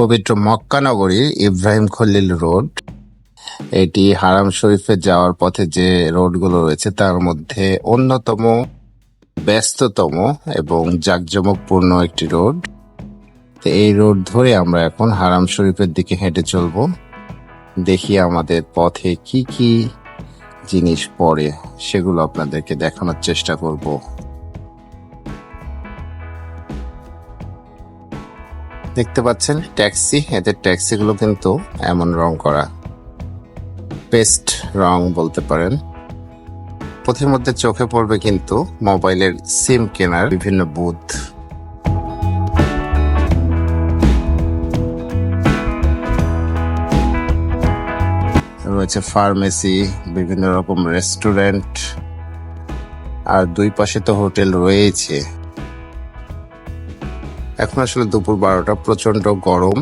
পবিত্র মক্কা নগরীর ইব্রাহিম খলিল রোড। এটি হারাম শরীফে যাওয়ার পথে যে রোডগুলো রয়েছে, তার মধ্যে অন্যতম, ব্যস্ততম এবং জাঁকজমকপূর্ণ একটি রোড। তো এই রোড ধরে আমরা এখন হারাম শরীফের দিকে হেঁটে চলবো। দেখি আমাদের পথে কি কি জিনিস পড়ে, সেগুলো আপনাদেরকে দেখানোর চেষ্টা করব। দেখতে পাচ্ছেন, ট্যাক্সি, এদের ট্যাক্সিগুলো কিন্তু এমন রং করা। পেস্ট রং বলতে পারেন। পথের মধ্যে চোখে পড়বে কিন্তু মোবাইলের সিম কেনার বিভিন্ন বুথ। রয়েছে ফার্মেসি, বিভিন্ন রকম রেস্টুরেন্ট। আর দুই পাশে তো হোটেল রয়েছে। এখন আসলে দুপুর বারোটা প্রচণ্ড গরম।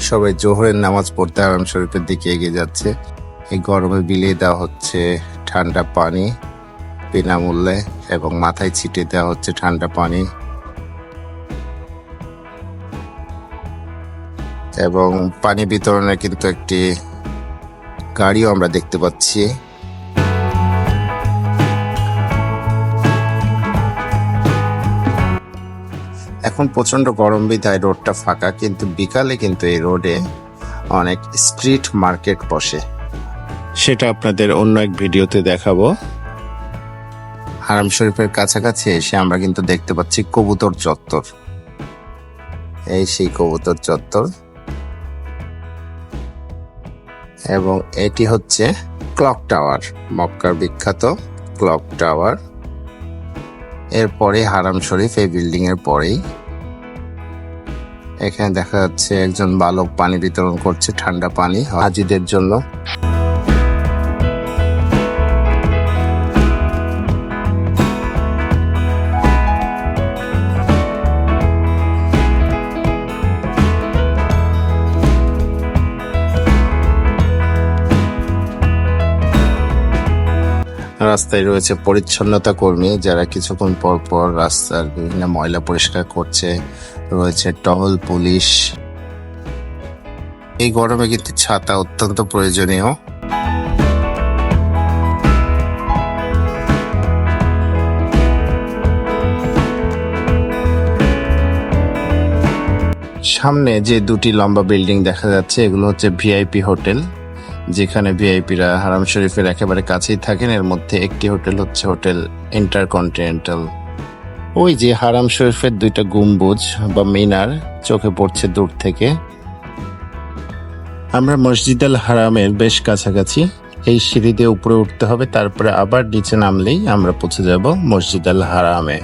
সবাই জোহরের নামাজ পড়তে আরাম শরীফের দিকে এগিয়ে যাচ্ছে। এই গরমে বিলিয়ে দেওয়া হচ্ছে ঠান্ডা পানি, বিনামূল্যে, এবং মাথায় ছিটিয়ে দেওয়া হচ্ছে ঠান্ডা পানি। এবং পানি বিতরণের কিন্তু একটি গাড়িও আমরা দেখতে পাচ্ছি। এখন প্রচণ্ড গরম বিধায় রোডটা ফাঁকা, কিন্তু বিকালে কিন্তু এই রোডে অনেক স্ট্রিট মার্কেট বসে। সেটা আপনাদের অন্য এক ভিডিওতে দেখাবো। হারাম শরীফের কাছাকাছি এসে আমরা কিন্তু দেখতে পাচ্ছি কবুতর চত্বর। এই সেই কবুতর চত্বর। এবং এটি হচ্ছে ক্লক টাওয়ার মক্কার বিখ্যাত ক্লক টাওয়ার এরপরে হারাম শরীফ এই বিল্ডিং এর পরেই এখানে দেখা যাচ্ছে একজন বালক পানি বিতরণ করছে, ঠান্ডা পানি, হাজিদের জন্য। রাস্তায় রয়েছে পরিচ্ছন্নতা কর্মী, যারা কিছুক্ষণ পর পর রাস্তার বিভিন্ন ময়লা পরিষ্কার করছে। রয়েছে টহল পুলিশ। এই গরমে কিন্তু ছাতা অত্যন্ত প্রয়োজনীয়। সামনে যে দুটি লম্বা বিল্ডিং দেখা যাচ্ছে, এগুলো হচ্ছে ভিআইপি হোটেল, যেখানে ভিআইপিরা হারাম শরীফের একেবারে কাছেই থাকেন। এর মধ্যে একটি হোটেল হচ্ছে হোটেল ইন্টারকন্টিনেন্টাল। ওই যে হারাম শরীফের দুইটা গম্বুজ বা মিনার চোখে পড়ছে দূর থেকে। আমরা মসজিদ আল হারামের বেশ কাছাকাছি। এই সিঁড়ি দিয়ে উপরে উঠতে হবে, তারপরে আবার নিচে নামলেই আমরা পৌঁছে যাব মসজিদ আল হারামে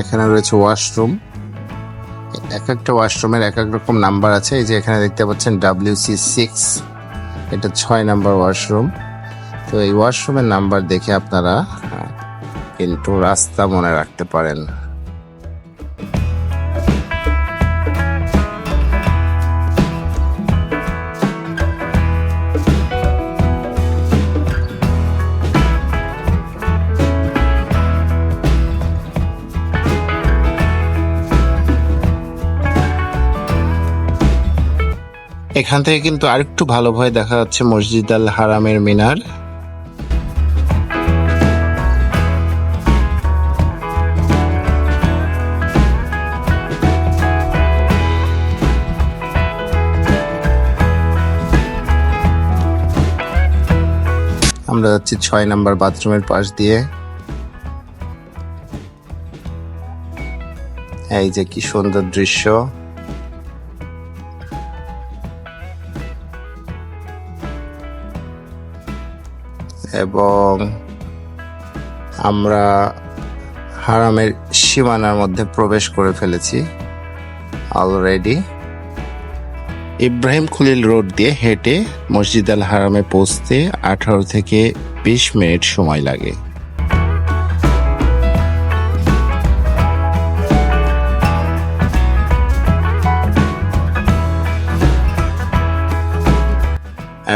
এখানে রয়েছে ওয়াশরুম। এক একটা ওয়াশরুমের এক এক রকম নাম্বার আছে। এই যে এখানে দেখতে পাচ্ছেন ডাব্লিউ সি সিক্স এটা ছয় নাম্বার ওয়াশরুম। তো এই ওয়াশরুমের নাম্বার দেখে আপনারা কিন্তু রাস্তা মনে রাখতে পারেন। এখান থেকে কিন্তু আরেকটু ভালোভাবে দেখা যাচ্ছে মসজিদ আল হারামের মিনার। আমরা যাচ্ছি ছয় নাম্বার বাথরুমের পাশ দিয়ে। এই যে কি সুন্দর দৃশ্য। এবং আমরা হারামের সীমানার মধ্যে প্রবেশ করে ফেলেছি অলরেডি ইব্রাহিম খুলিল রোড দিয়ে হেঁটে মসজিদ আল হারামে পৌঁছতে আঠারো থেকে বিশ মিনিট সময় লাগে।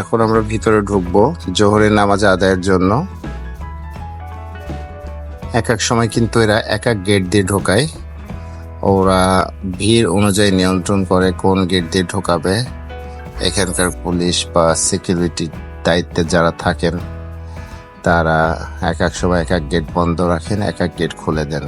এখন আমরা ভিতরে ঢুকবো জোহরের নামাজ আদায়ের জন্য। এক এক সময় কিন্তু এরা এক এক গেট দিয়ে ঢোকায়। ওরা ভিড় অনুযায়ী নিয়ন্ত্রণ করে কোন গেট দিয়ে ঢোকাবে। এখানকার পুলিশ বা সিকিউরিটি দায়িত্বে যারা থাকেন, তারা এক এক সময় এক এক গেট বন্ধ রাখেন, এক এক গেট খুলে দেন।